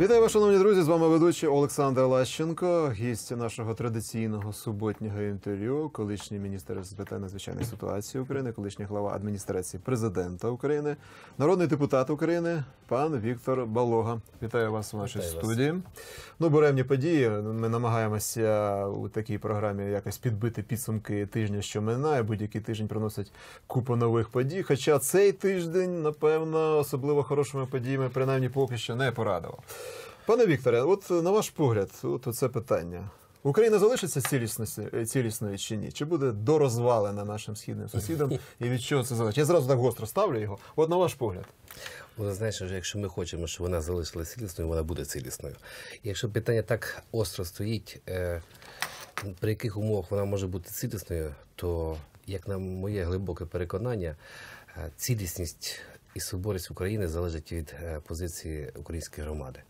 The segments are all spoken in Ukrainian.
Вітаю вас, шановні друзі! З вами ведучий Олександр Лащенко, гість нашого традиційного суботнього інтерв'ю, колишній міністр з питань надзвичайної ситуації України, колишній глава адміністрації президента України, народний депутат України, пан Віктор Балога. Вітаю вас у нашій Вітаю вас. студії. Ну, буремні події. Ми намагаємося у такій програмі якось підбити підсумки тижня, що минає. Будь-який тиждень приносить купу нових подій. Хоча цей тиждень, напевно, особливо хорошими подіями, принаймні поки що не порадував. Пане Вікторе, от на ваш погляд, от це питання. Україна залишиться цілісною, цілісною чи ні? Чи буде дорозвалена нашим східним сусідам? І від чого це залежить? Я зразу так гостро ставлю його. От на ваш погляд. Вона знаєш, вже якщо ми хочемо, щоб вона залишилася цілісною, вона буде цілісною. Якщо питання так остро стоїть, е, при яких умовах вона може бути цілісною, то, як на моє глибоке переконання, е, цілісність і соборність України залежить від е, позиції української громади.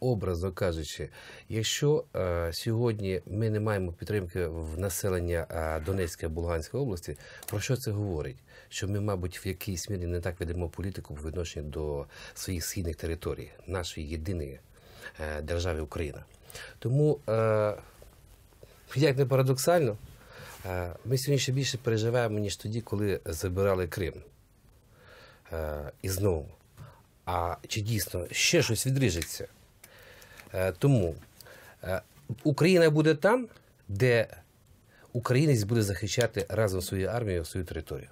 Образно кажучи, якщо е, сьогодні ми не маємо підтримки в населення е, Донецької або Луганської області, про що це говорить? Що ми, мабуть, в якійсь мірі не так ведемо політику по відношенню до своїх східних територій, нашої єдиної держави Україна. Тому, як не парадоксально, ми сьогодні ще більше переживаємо, ніж тоді, коли забирали Крим. Е, і знову. А чи дійсно ще щось відріжеться? Е, тому е, Україна буде там, де українець буде захищати разом свою армію, свою територію.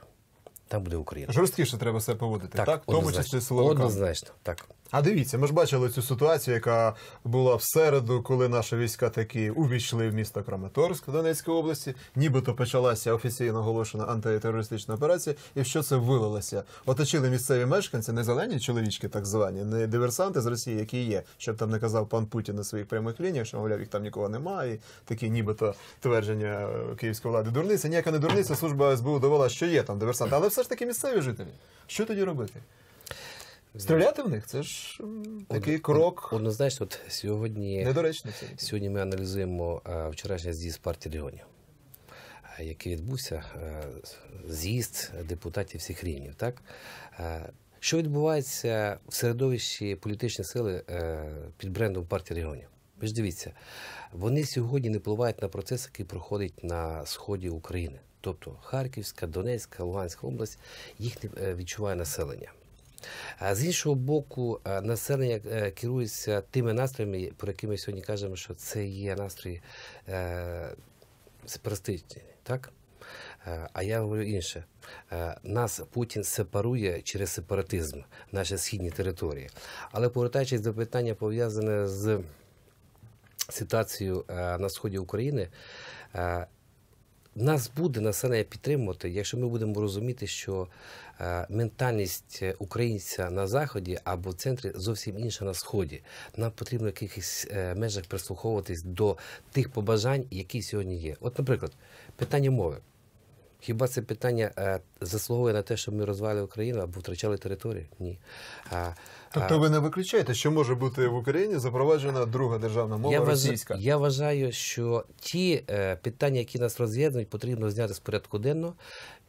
Там буде Україна. Жорсткіше треба себе поводити, так? В тому числі силовикам. Однозначно, так. А дивіться, ми ж бачили цю ситуацію, яка була в середу, коли наші війська таки увійшли в місто Краматорськ Донецької області. Нібито почалася офіційно оголошена антитерористична операція. І в що це вилилося? Оточили місцеві мешканці, не зелені чоловічки, так звані, не диверсанти з Росії, які є, щоб там не казав пан Путін на своїх прямих лініях, що мовляв, їх там нікого немає. І такі нібито твердження київської влади. Дурниця, ніяка не дурниця. Служба СБУ довела, що є там диверсанти, але все ж таки місцеві жителі. Що тоді робити? Стріляти в них це ж такий крок Однозначно, от сьогодні, недоречний. Це. сьогодні ми аналізуємо е, вчорашній з'їзд партії регіонів, е, який відбувся, е, з'їзд депутатів всіх рівнів. Так? Що відбувається в середовищі політичної сили під брендом партії регіонів? Ви ж дивіться, вони сьогодні не впливають на процес, який проходить на сході України. Тобто Харківська, Донецька, Луганська область, їх не відчуває населення. З іншого боку, е, населення е, керується тими настроями, про які ми сьогодні кажемо, що це є настрої е, сепаратистичні, так? А я говорю інше. Нас Путін сепарує через сепаратизм, наші східні території. Але повертаючись до питання, пов'язане з ситуацією на сході України, нас буде населення підтримувати, якщо ми будемо розуміти, що е, ментальність е, українця на заході або в центрі зовсім інша на сході. Нам потрібно в якихось е, межах прислуховуватись до тих побажань, які сьогодні є. От, наприклад, питання мови. Хіба це питання е, заслуговує на те, щоб ми розвали Україну або втрачали територію? Ні. А, Тобто ви не виключаєте, що може бути в Україні запроваджена друга державна мова я, російська? Вважаю, я вважаю, що ті е, питання, які нас роз'єднують, потрібно зняти з порядку денного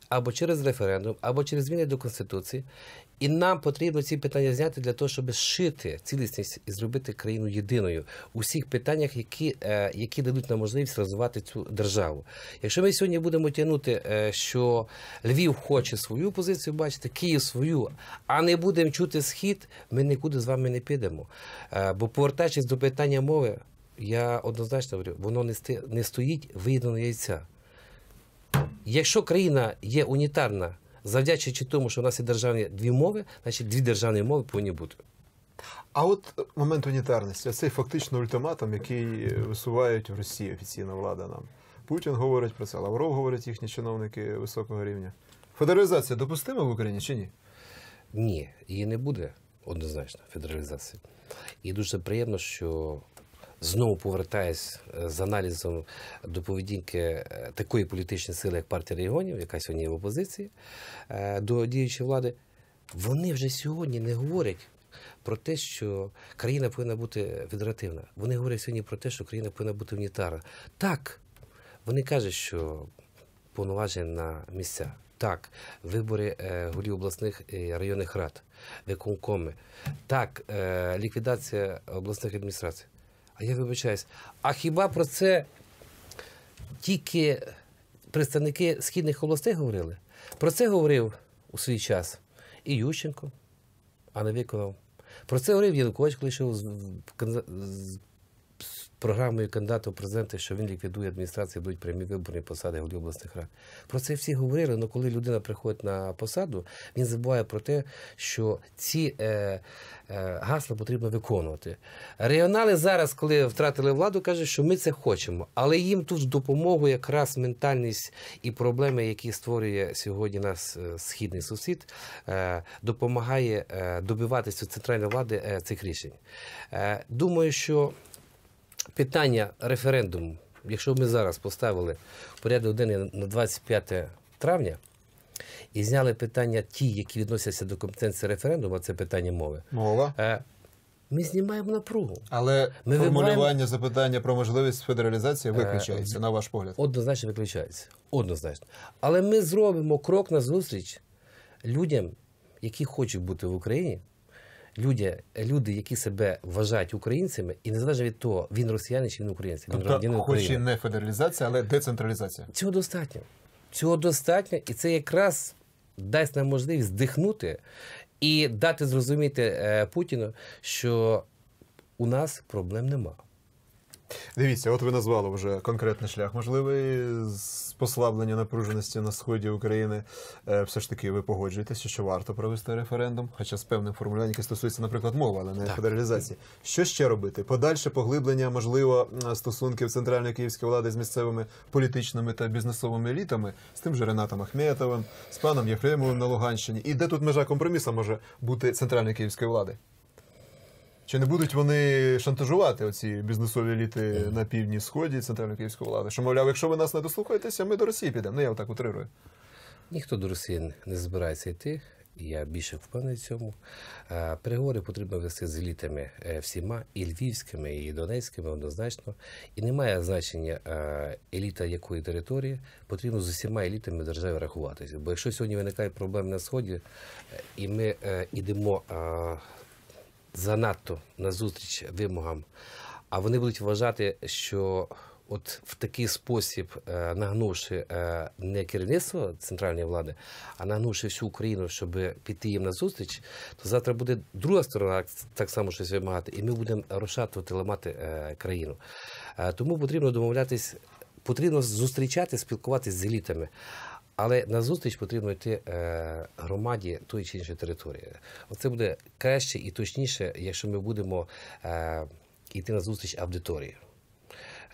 або через референдум, або через зміни до Конституції. І нам потрібно ці питання зняти для того, щоб зшити цілісність і зробити країну єдиною у всіх питаннях, які, е, які дадуть нам можливість розвивати цю державу. Якщо ми сьогодні будемо тягнути, е, що Львів хоче свою позицію бачити, Київ свою, а не будемо чути схід, ми нікуди з вами не підемо. Е, Бо повертаючись до питання мови, я однозначно говорю, воно не, стоїть виєднаного яйця. Якщо країна є унітарна, завдячуючи тому, що в нас є державні дві мови, значить дві державні мови повинні бути. А от момент унітарності, цей фактично ультиматум, який висувають в Росії офіційна влада нам. Путін говорить про це, Лавров говорить їхні чиновники високого рівня. Федералізація допустима в Україні чи ні? Ні, її не буде однозначно федералізації. І дуже приємно, що знову повертаюсь е, з аналізом до поведінки е, такої політичної сили, як партія регіонів, яка сьогодні є в опозиції е, до діючої влади. Вони вже сьогодні не говорять про те, що країна повинна бути федеративна. Вони говорять сьогодні про те, що країна повинна бути унітарна. Так, вони кажуть, що повноваження на місця. Так, вибори голів обласних і районних рад, виконкоми. Так, ліквідація обласних адміністрацій. А я вибачаюсь. А хіба про це тільки представники східних областей говорили? Про це говорив у свій час і Ющенко, а не виконав. Про це говорив Янукович, коли йшов з, програмою кандидата в президенти, що він ліквідує адміністрацію, будуть прямі виборні посади голів обласних рад. Про це всі говорили, але коли людина приходить на посаду, він забуває про те, що ці е, е, гасла потрібно виконувати. Регіонали зараз, коли втратили владу, кажуть, що ми це хочемо, але їм тут в допомогу якраз ментальність і проблеми, які створює сьогодні нас е, східний сусід, е, допомагає е, добиватися центральної влади е, цих рішень. Думаю, що питання референдуму, якщо ми зараз поставили порядок денний на 25 травня і зняли питання ті, які відносяться до компетенції референдуму, а це питання мови, Мова. е, ми знімаємо напругу. Але Ми формулювання вибираємо- запитання про можливість федералізації Е, виключається, на ваш погляд. Однозначно виключається. Однозначно. Але ми зробимо крок назустріч людям, які хочуть бути в Україні. Люди, люди, які себе вважають українцями, і незалежно від того, він росіянин чи він українець. Він Тобто, хоч і не федералізація, але децентралізація. Цього достатньо. Цього достатньо, і це якраз дасть нам можливість здихнути і дати зрозуміти е, Путіну, що у нас проблем нема. Дивіться, от ви назвали вже конкретний шлях можливий з послаблення напруженості на сході України. Е, Все ж таки, ви погоджуєтеся, що варто провести референдум, хоча з певним формулюванням, яке стосується, наприклад, мови, але не Так. федералізації. Що ще робити? Подальше поглиблення, можливо, м, стосунків центральної київської влади з місцевими політичними та бізнесовими елітами, з тим же Ренатом Ахметовим, з паном Єфремовим на Луганщині. І де тут межа компромісу може бути центральної київської влади? Чи не будуть вони шантажувати оці бізнесові еліти на півдні сході центральної київської влади? Що, мовляв, якщо ви нас не дослухаєтеся, ми до Росії підемо. Ну я отак утрирую. Ніхто до Росії не збирається йти. Я більше впевнений в цьому. Е, Переговори потрібно вести з елітами е, всіма, і львівськими, і донецькими, однозначно. І немає значення е, еліта якої території, потрібно з усіма елітами держави рахуватися. Бо якщо сьогодні виникають проблеми на сході, і ми йдемо занадто назустріч вимогам, а вони будуть вважати, що от в такий спосіб, е, нагнувши е, не керівництво центральної влади, а нагнувши всю Україну, щоб піти їм назустріч, то завтра буде друга сторона так само щось вимагати, і ми будемо розшатувати, ламати е, країну. Тому потрібно домовлятись, потрібно зустрічати, спілкуватися з елітами. Але на зустріч потрібно йти е, громаді тої чи іншої території. Оце буде краще і точніше, якщо ми будемо е, йти на зустріч аудиторії.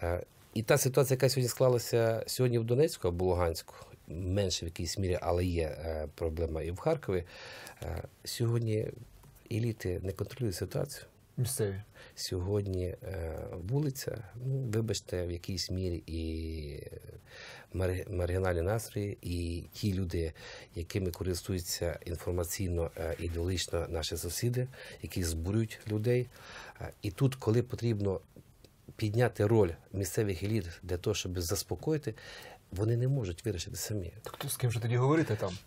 Е, і та ситуація, яка сьогодні склалася сьогодні в Донецьку або Луганську, менше в якійсь мірі, але є проблема і в Харкові. Сьогодні еліти не контролюють ситуацію. Місцеві. Сьогодні е, вулиця, ну, вибачте, в якійсь мірі і мар- маргінальні настрої, і ті люди, якими користуються інформаційно е, ідеологічно наші сусіди, які збурюють людей. Е, І тут, коли потрібно підняти роль місцевих еліт для того, щоб заспокоїти, вони не можуть вирішити самі. Так то з ким же тоді говорити там?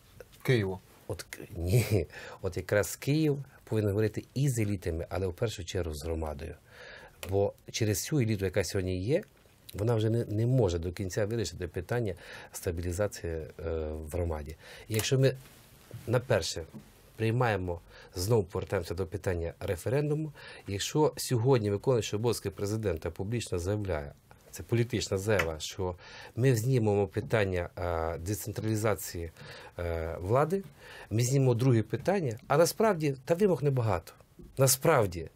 Києву. От ні, от якраз Київ повинен говорити і з елітами, але в першу чергу з громадою. Бо через цю еліту, яка сьогодні є, вона вже не, не може до кінця вирішити питання стабілізації е, в громаді. І якщо ми на перше приймаємо, знову повертаємося до питання референдуму, якщо сьогодні виконуючий обов'язки президента публічно заявляє, це політична заява, що ми знімемо питання децентралізації е, влади, ми знімемо друге питання, а насправді та вимог небагато. Насправді.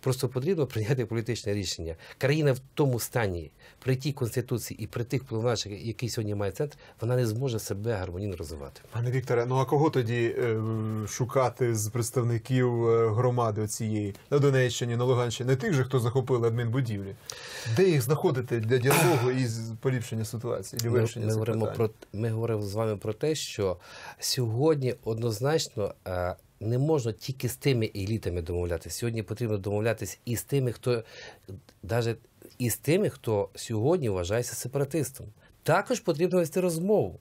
Просто потрібно прийняти політичне рішення. Країна в тому стані, при тій конституції і при тих повноваженнях, які сьогодні має центр, вона не зможе себе гармонійно розвивати. Пане Вікторе, ну а кого тоді е, шукати з представників е, громади цієї на Донеччині, на Луганщині, не тих же, хто захопили адмінбудівлі? Де їх знаходити для діалогу і поліпшення ситуації, для Ми, вирішення ми, говоримо про, ми говоримо з вами про те, що сьогодні однозначно е, не можна тільки з тими елітами домовлятися. Сьогодні потрібно домовлятися і з тими, хто навіть і з тими, хто сьогодні вважається сепаратистом. Також потрібно вести розмову.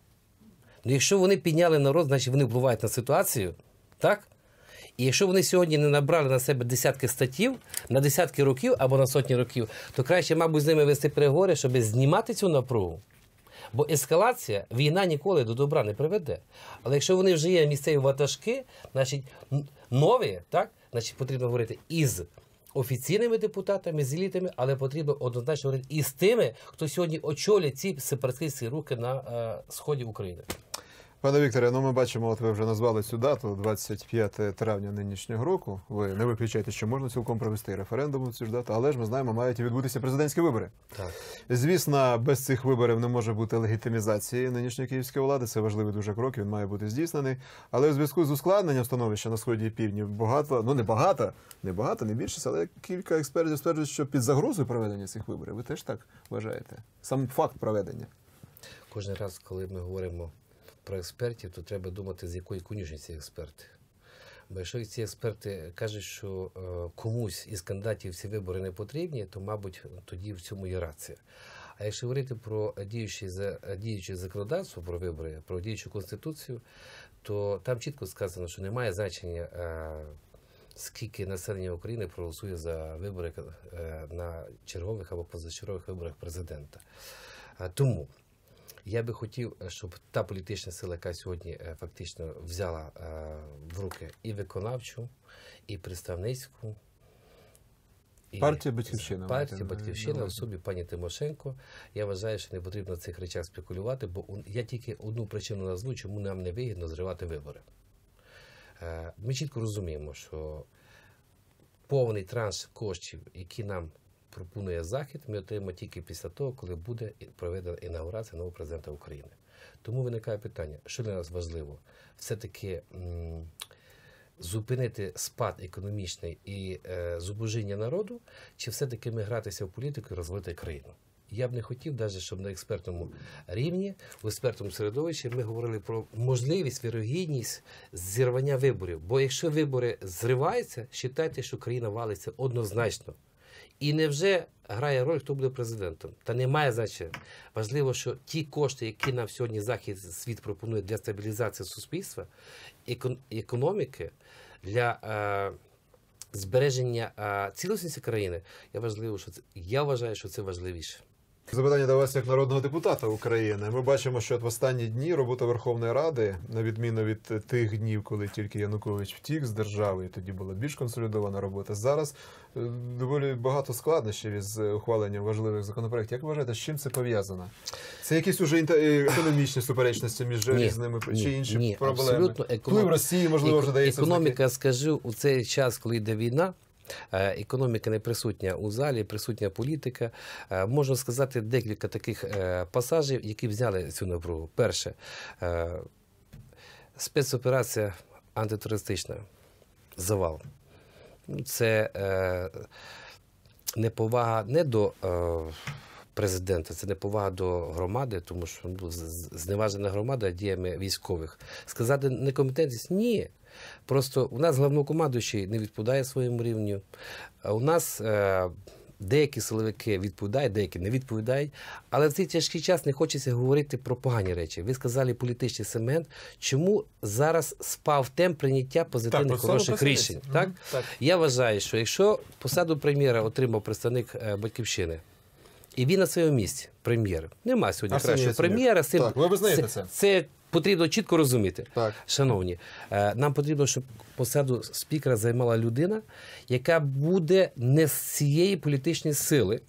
Ну, якщо вони підняли народ, значить вони впливають на ситуацію, так? І якщо вони сьогодні не набрали на себе десятки статтів на десятки років або на сотні років, то краще, мабуть, з ними вести переговори, щоб знімати цю напругу. Бо ескалація, війна ніколи до добра не приведе. Але якщо вони вже є місцеві ватажки, значить нові, так, значить потрібно говорити із офіційними депутатами, з елітами, але потрібно однозначно говорити і тими, хто сьогодні очолює ці сепаратистські рухи на е, сході України. Пане Вікторе, ну ми бачимо, от ви вже назвали цю дату, 25 травня нинішнього року. Ви не виключаєте, що можна цілком провести референдум у цю ж дату, але ж ми знаємо, мають відбутися президентські вибори. Так. Звісно, без цих виборів не може бути легітимізації нинішньої київської влади. Це важливий дуже крок. Він має бути здійснений. Але у зв'язку з ускладненням становища на сході і півдні багато, ну не багато, не багато, не більшість, але кілька експертів стверджують, що під загрозою проведення цих виборів. Ви теж так вважаєте? Сам факт проведення. Кожен раз, коли ми говоримо про експертів, то треба думати, з якої конюшні ці експерти. Бо якщо ці експерти кажуть, що е, комусь із кандидатів ці вибори не потрібні, то, мабуть, тоді в цьому є рація. А якщо говорити про діюче законодавство про вибори, про діючу конституцію, то там чітко сказано, що немає значення, е, скільки населення України проголосує за вибори е, на чергових або позачергових виборах президента. Тому я би хотів, е, щоб та політична сила, яка сьогодні е, фактично взяла е, в руки і виконавчу, і представницьку. і Партія «Батьківщина», Партія Батьківщина в собі пані Тимошенко. Я вважаю, що не потрібно на цих речах спекулювати, бо я тільки одну причину назву, чому нам не вигідно зривати вибори. Ми чітко розуміємо, що повний транш коштів, які нам пропонує Захід, ми отримаємо тільки після того, коли буде проведена інаугурація нового президента України. Тому виникає питання, що для нас важливо? Все-таки зупинити спад економічний і е, зубожіння народу, чи все-таки ми гратися в політику і розвити країну? Я б не хотів, навіть щоб на експертному рівні, в експертному середовищі ми говорили про можливість, вірогідність зірвання виборів. Бо якщо вибори зриваються, вважайте, що країна валиться однозначно. І невже грає роль, хто буде президентом? Та немає значення. Важливо, що ті кошти, які нам сьогодні захід світ пропонує для стабілізації суспільства, екон- економіки, для е, збереження е, цілісності країни, я важливо, що це я вважаю, що це важливіше. Запитання до вас як народного депутата України. Ми бачимо, що от в останні дні робота Верховної Ради, на відміну від тих днів, коли тільки Янукович втік з держави, і тоді була більш консолідована робота. Зараз е, доволі багато складнощів із ухваленням важливих законопроєктів. Як вважаєте, з чим це пов'язано? Це якісь уже е, економічні суперечності між Ні, різними ні, чи інші ні, проблеми? абсолютно економ- Росії, можливо, вже дається. Економіка, скажу, у цей час, коли йде війна. Е, Економіка не присутня у залі, присутня політика. Е, Можна сказати декілька таких е, пасажів, які взяли цю напругу. Перше, спецоперація антитерористична. Завал. Це неповага не до президента, це неповага до громади, тому що ну, зневажена громада діями військових. Сказати некомпетентність ні. Просто у нас головнокомандуючий не відповідає своєму рівню. У нас е, деякі силовики відповідають, деякі не відповідають. Але в цей тяжкий час не хочеться говорити про погані речі. Ви сказали політичний сегмент. Чому зараз спав темп прийняття позитивних саме хороших рішень? йдеться. Так? Так. Я вважаю, що якщо посаду прем'єра отримав представник е, батьківщини, і він на своєму місці, прем'єр, нема сьогодні кращого прем'єра. Так, ви визнаєте це, це? Потрібно чітко розуміти. Так. Шановні, е, нам потрібно, щоб посаду спікера займала людина, яка буде не з цієї політичної сили.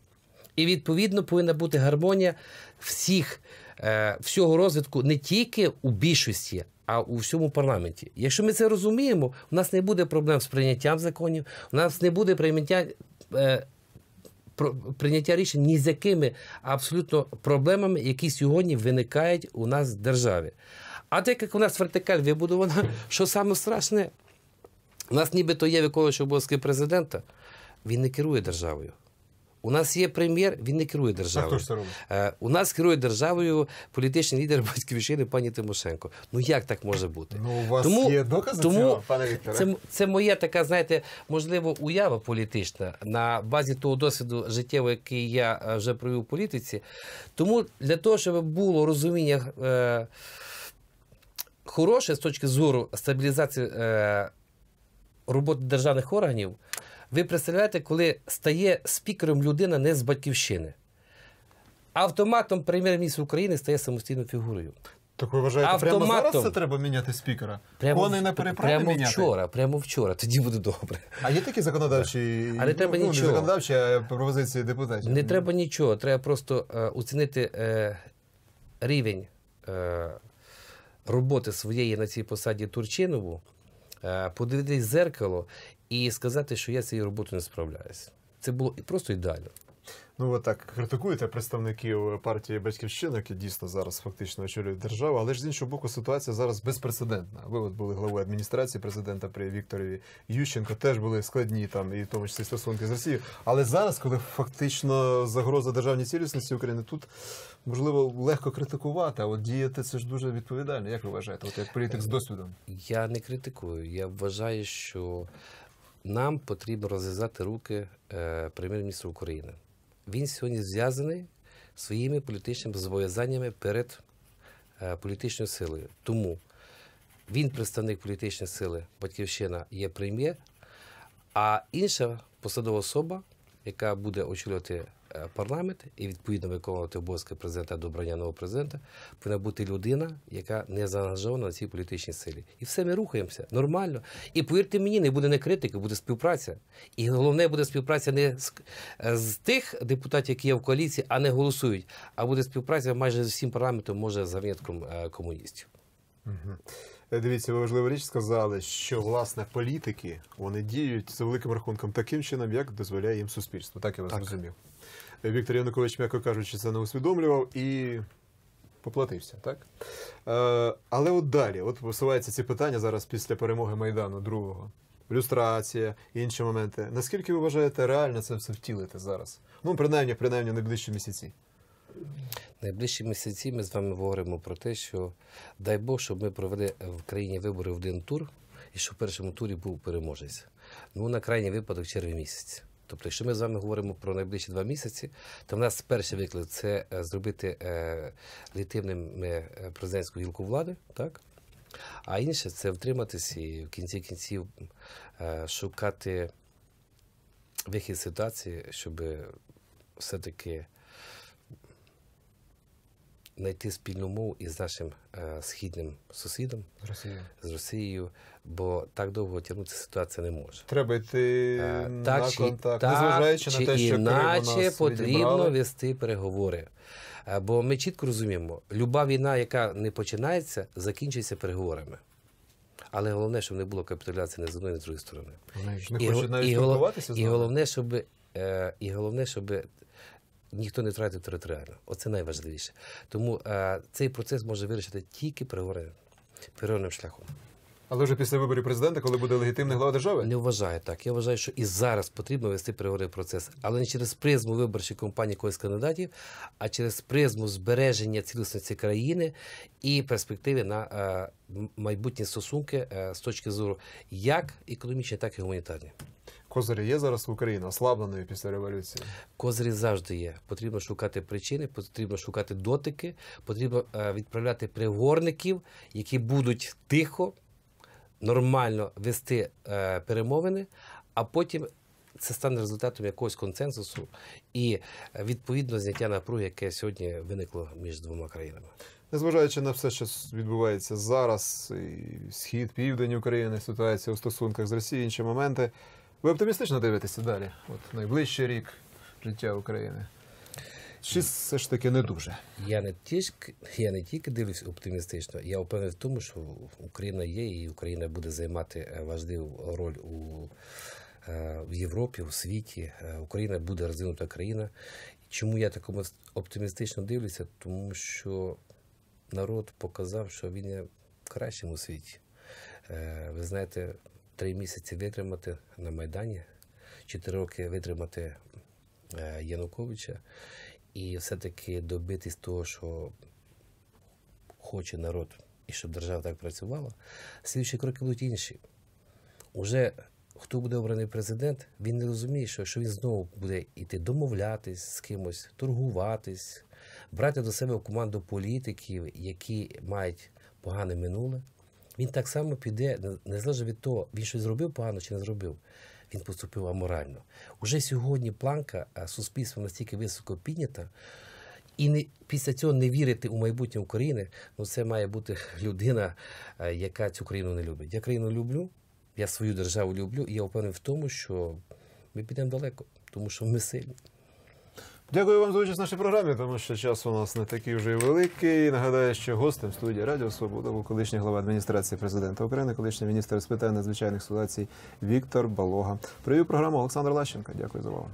І відповідно повинна бути гармонія всіх, е, всього розвитку не тільки у більшості, а у всьому парламенті. Якщо ми це розуміємо, у нас не буде проблем з прийняттям законів, у нас не буде прийняття. Е, прийняття рішень ні з якими абсолютно проблемами, які сьогодні виникають у нас в державі. А так як у нас вертикаль вибудована, що саме страшне, у нас нібито є виконуючий обов'язки президента, він не керує державою. У нас є прем'єр, він не керує державою. Е, У нас керує державою політичний лідер батьківщини пані Тимошенко. Ну як так може бути? Ну, у вас Тому- є докази тому цього, пане Вікторе? Це, це моя така, знаєте, можливо, уява політична на базі того досвіду життєвого, який я е, вже провів у політиці. Тому для того, щоб було розуміння. Е, хороше з точки зору стабілізації е, роботи державних органів. Ви представляєте, коли стає спікером людина не з батьківщини. Автоматом прем'єр-міністр України стає самостійною фігурою. Так ви вважаєте, прямо зараз це треба міняти спікера? Коней на переправі прямо міняти? вчора, прямо вчора, тоді буде добре. А є такі законодавчі, А не треба ну, нічого. не законодавчі, а пропозиції депутатів? Не треба нічого, треба просто е, оцінити е, рівень е, роботи своєї на цій посаді Турчинову, подивитись в зеркало і сказати, що я цією роботою не справляюся. Це було і просто ідеально. Ну, ви так критикуєте представників партії Батьківщина, які дійсно зараз фактично очолюють державу, але ж з іншого боку, ситуація зараз безпрецедентна. Ви от були главою адміністрації президента при Вікторові Ющенко, теж були складні там, і в тому числі стосунки з Росією. Але зараз, коли фактично загроза державній цілісності України, тут можливо легко критикувати, а от діяти це ж дуже відповідально. Як ви вважаєте? От як політик з досвідом? Я не критикую. Я вважаю, що нам потрібно розв'язати руки е, прем'єр-міністру України. Він сьогодні зв'язаний своїми політичними зобов'язаннями перед е, політичною силою. Тому він представник політичної сили, батьківщина є прем'єр, а інша посадова особа, яка буде очолювати парламент і відповідно виконувати обов'язки президента до обрання нового президента, повинна бути людина, яка не заангажована на цій політичній силі. І все ми рухаємося нормально. І повірте мені, не буде не критики, буде співпраця. І головне буде співпраця не з, е, з тих депутатів, які є в коаліції, а не голосують, а буде співпраця майже з всім парламентом, може за винятком е, комуністів. Е, Дивіться, ви важливу річ сказали, що власне політики вони діють за великим рахунком таким чином, як дозволяє їм суспільство. Так я вас Так. зрозумів. Е, Віктор Янукович, м'яко кажучи, це не усвідомлював і поплатився, так? Е, але от далі, от висуваються ці питання зараз після перемоги Майдану другого. Люстрація, інші моменти. Наскільки ви вважаєте реально це все втілити зараз? Ну, принаймні, принаймні, найближчі місяці. Найближчі місяці ми з вами говоримо про те, що дай Бог, щоб ми провели в країні вибори в один тур, і щоб в першому турі був переможець. Ну, на крайній випадок червень місяць. Тобто, якщо ми з вами говоримо про найближчі два місяці, то в нас перший виклик це е, зробити е, легітимним е, президентську гілку влади, так? А інше це втриматися і в кінці кінців шукати вихід ситуації, щоб все-таки знайти спільну мову із нашим е, східним сусідом, з Росією. з Росією, бо так довго тягнутися ситуація не може. Треба йти Е, на чи, контакт, так, незважаючи чи на те, що іначе нас потрібно вести переговори. Е, Бо ми чітко розуміємо, люба війна, яка не починається, закінчується переговорами. Але головне, щоб не було капітуляції ні з одної, ні з другої сторони. Вони ж не І, хочуть навіть і, спілкуватися і головне, щоб е, і головне, щоб ніхто не втратив територіально. Оце найважливіше. Тому е, цей процес може вирішити тільки переговорним шляхом. Але вже після виборів президента, коли буде легітимний глава держави? Не вважаю так. Я вважаю, що і зараз потрібно вести переговорний процес, але не через призму виборчої кампанії когось кандидатів, а через призму збереження цілісності країни і перспективи на е, майбутні стосунки е, з точки зору як економічні, так і гуманітарні. Козирі є зараз в Україні, ослабленою після революції. Козирі завжди є. Потрібно шукати причини, потрібно шукати дотики, потрібно е, відправляти переговорників, які будуть тихо, нормально вести е, перемовини, а потім це стане результатом якогось консенсусу і е, відповідно зняття напруги, яке сьогодні виникло між двома країнами. Незважаючи на все, що відбувається зараз, і схід, південь України, ситуація у стосунках з Росією, інші моменти. Ви оптимістично дивитеся далі? От найближчий рік життя України. Чи все ж таки не дуже? Я не тільки я не тільки дивлюсь оптимістично, я впевнений в тому, що Україна є, і Україна буде займати е, важливу роль у е, в Європі, у світі. Е, Україна буде розвинута країна. Чому я так оптимістично дивлюся? Тому що народ показав, що він є в кращому світі. Ви знаєте, три місяці витримати на Майдані, чотири роки витримати е, Януковича і все-таки добитись того, що хоче народ, і щоб держава так працювала, слідчі кроки будуть інші. Уже хто буде обраний президент, він не розуміє, що, що він знову буде йти домовлятись з кимось, торгуватись, брати до себе в команду політиків, які мають погане минуле, він так само піде, не- незалежно від того, він щось зробив погано чи не зробив. Він поступив аморально. Уже сьогодні планка а, суспільства настільки високо піднята, і не, після цього не вірити у майбутнє України, ну це має бути людина, е, яка цю країну не любить. Я країну люблю, я свою державу люблю, і я впевнений в тому, що ми підемо далеко, тому що ми сильні. Дякую вам за участь в нашій програмі, тому що час у нас не такий вже великий. Нагадаю, що гостем студії Радіо Свобода був колишній голова адміністрації президента України, колишній міністр з питань надзвичайних ситуацій Віктор Балога. Привів програму Олександр Лащенко. Дякую за увагу.